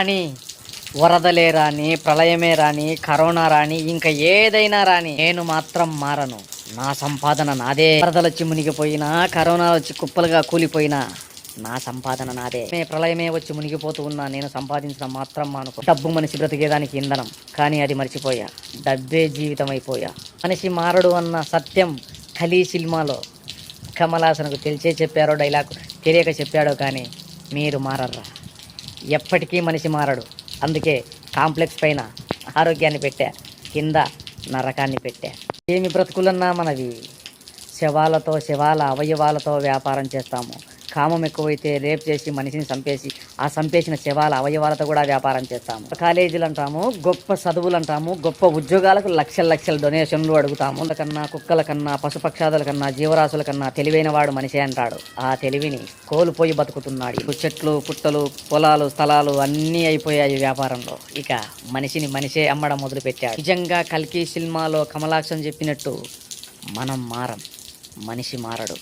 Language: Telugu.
కానీ వరదలే రాని ప్రళయమే రాని కరోనా రాని ఇంకా ఏదైనా రాని నేను మాత్రం మారను. నా సంపాదన నాదే. వరదలు వచ్చి మునిగిపోయినా కరోనా వచ్చి కుప్పలుగా కూలిపోయినా నా సంపాదన నాదే. మే ప్రళయమే వచ్చి మునిగిపోతూ ఉన్నా నేను సంపాదించడం మాత్రం మానుకో. డబ్బు మనిషి బ్రతికేదానికి ఇంధనం కానీ అది మర్చిపోయా. డబ్బే జీవితం అయిపోయా మనిషి మారడు అన్న సత్యం ఖలీ సినిమాలో కమలాసనకు తెలిసే చెప్పారో డైలాగ్ తెలియక చెప్పాడో కానీ మీరు మారర్రా. ఎప్పటికీ మనిషి మారడు. అందుకే కాంప్లెక్స్ పైన ఆరోగ్యాన్ని పెట్టా కింద నరకాన్ని పెట్టా. ఏమి బ్రతుకులన్నా మనవి. శవాలతో శవాల అవయవాలతో వ్యాపారం చేస్తాము. కామం ఎక్కువైతే రేప్ చేసి మనిషిని చంపేసి ఆ చంపేసిన శవాల అవయవాలతో కూడా వ్యాపారం చేస్తాము. కాలేజీలు అంటాము గొప్ప చదువులు అంటాము గొప్ప ఉద్యోగాలకు లక్షల లక్షల డొనేషన్లు అడుగుతాము. కన్నా కుక్కల కన్నా పశుపక్షాదుల కన్నా జీవరాశుల కన్నా తెలివైన వాడు మనిషే అంటాడు. ఆ తెలివిని కోల్పోయి బతుకుతున్నాడు. చెట్లు పుట్టలు పొలాలు స్థలాలు అన్నీ అయిపోయాయి వ్యాపారంలో. ఇక మనిషిని మనిషే అమ్మడం మొదలుపెట్టాడు. నిజంగా కల్కి సినిమాలో కమలాక్షన్ చెప్పినట్టు మనం మారం. మనిషి మారడు.